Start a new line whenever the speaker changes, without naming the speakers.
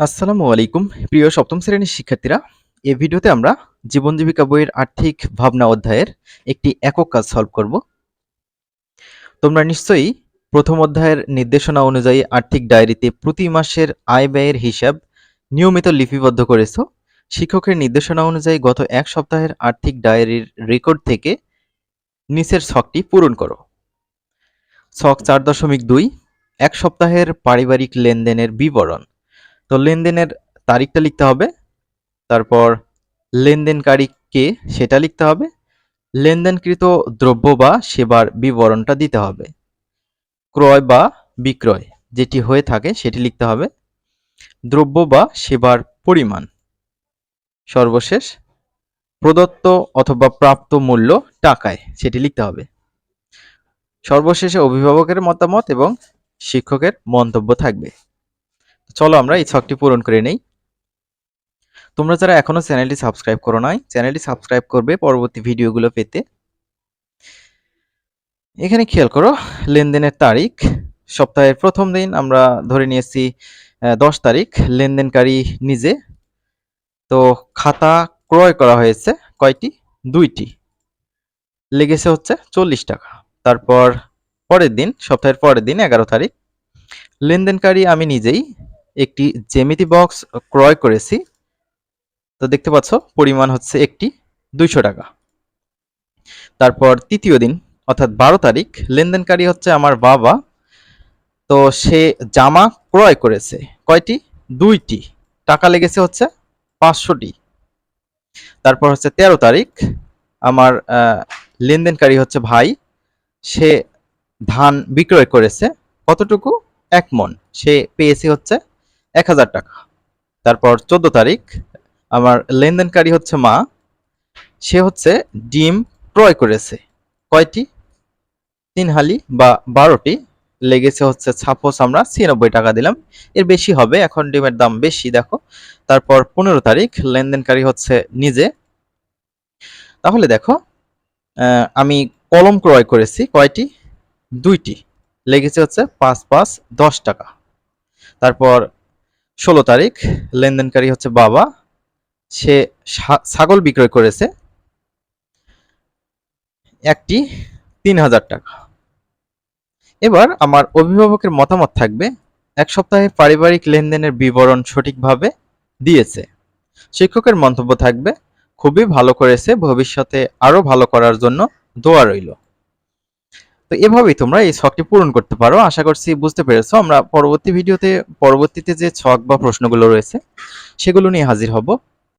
আসসালামু আলাইকুম। প্রিয় সপ্তম শ্রেণির শিক্ষার্থীরা, এই ভিডিওতে আমরা জীবন জীবিকা বইয়ের আর্থিক ভাবনা অধ্যায়ের একটি একক কাজ সলভ করব। তোমরা নিশ্চয়ই প্রথম অধ্যায়ের নির্দেশনা অনুযায়ী আর্থিক ডায়েরিতে প্রতি মাসের আয় ব্যয়ের হিসাব নিয়মিত লিপিবদ্ধ করেছ। শিক্ষকের নির্দেশনা অনুযায়ী গত এক সপ্তাহের আর্থিক ডায়েরির রেকর্ড থেকে নিচের ছকটি পূরণ করো। ছক চার দশমিক দুই, এক সপ্তাহের পারিবারিক লেনদেনের বিবরণ। তো লেনদেনের তারিখটা লিখতে হবে। তারপর লেনদেনকারী কে সেটা লিখতে হবে। লেনদেনকৃত দ্রব্য বা সেবার বিবরণটা দিতে হবে। ক্রয় বা বিক্রয় যেটি হয়ে থাকে সেটি লিখতে হবে। দ্রব্য বা সেবার পরিমাণ। সর্বশেষ, প্রদত্ত অথবা প্রাপ্ত মূল্য টাকায় সেটি লিখতে হবে। সর্বশেষে অভিভাবকের মতামত এবং শিক্ষকের মন্তব্য থাকবে। চলো আমরা এই ছকটি পূরণ করে নেই। তোমরা যারা এখনও চ্যানেলটি সাবস্ক্রাইব করো নাই, চ্যানেলটি সাবস্ক্রাইব করবে পরবর্তী ভিডিওগুলো পেতে। এখানে খেয়াল করো, লেনদেনের তারিখ, সপ্তাহের প্রথম দিন আমরা ধরে নিয়েছি দশ তারিখ, লেনদেনকারী নিজে। তো খাতা ক্রয় করা হয়েছে কয়টি? দুইটি। লেগেছে হচ্ছে চল্লিশ টাকা। তারপর পরের দিন, সপ্তাহের পরের দিন, এগারো তারিখ, লেনদেনকারী আমি নিজেই একটি জ্যামিতি বক্স ক্রয় করেছি। তো দেখতে পাচ্ছ, পরিমাণ হচ্ছে একটি দুইশো টাকা। তারপর তৃতীয় দিন, অর্থাৎ বারো তারিখ, লেনদেনকারী হচ্ছে আমার বাবা। তো সে জামা ক্রয় করেছে, কয়টি? দুইটি। টাকা লেগেছে হচ্ছে পাঁচশোটি। তারপর হচ্ছে তেরো তারিখ, আমার লেনদেনকারী হচ্ছে ভাই, সে ধান বিক্রয় করেছে। কতটুকু? এক মন সে পেয়েছে হচ্ছে এক হাজার টাকা। তারপর চোদ্দ তারিখ, আমার লেনদেনকারী হচ্ছে মা। সে হচ্ছে ডিম ক্রয় করেছে। কয়টি? তিন হালি বা বারোটি। লেগেছে হচ্ছে ছাপোস আমরা ছিয়ানব্বই টাকা দিলাম। এর বেশি হবে, এখন ডিমের দাম বেশি, দেখো। তারপর পনেরো তারিখ, লেনদেনকারী হচ্ছে নিজে। তাহলে দেখো আমি কলম ক্রয় করেছি, কয়টি? দুইটি। লেগেছে হচ্ছে পাঁচ পাঁচ দশ টাকা। তারপর ষোলো তারিখ, লেনদেনকারী হচ্ছে বাবা। সে ছাগল বিক্রয় করেছে একটি তিন হাজার টাকা। এবার আমার অভিভাবকের মতামত থাকবে, এক সপ্তাহে পারিবারিক লেনদেনের বিবরণ সঠিকভাবে দিয়েছে। শিক্ষকের মন্তব্য থাকবে, খুবই ভালো করেছে, ভবিষ্যতে আরও ভালো করার জন্য দোয়া রইল। তো এভাবেই তোমরা এই ছকটি পূরণ করতে পারো। আশা করছি বুঝতে পেরেছ। আমরা পরবর্তী ভিডিওতে, পরবর্তীতে যে ছক বা প্রশ্নগুলো রয়েছে, সেগুলো নিয়ে হাজির হব।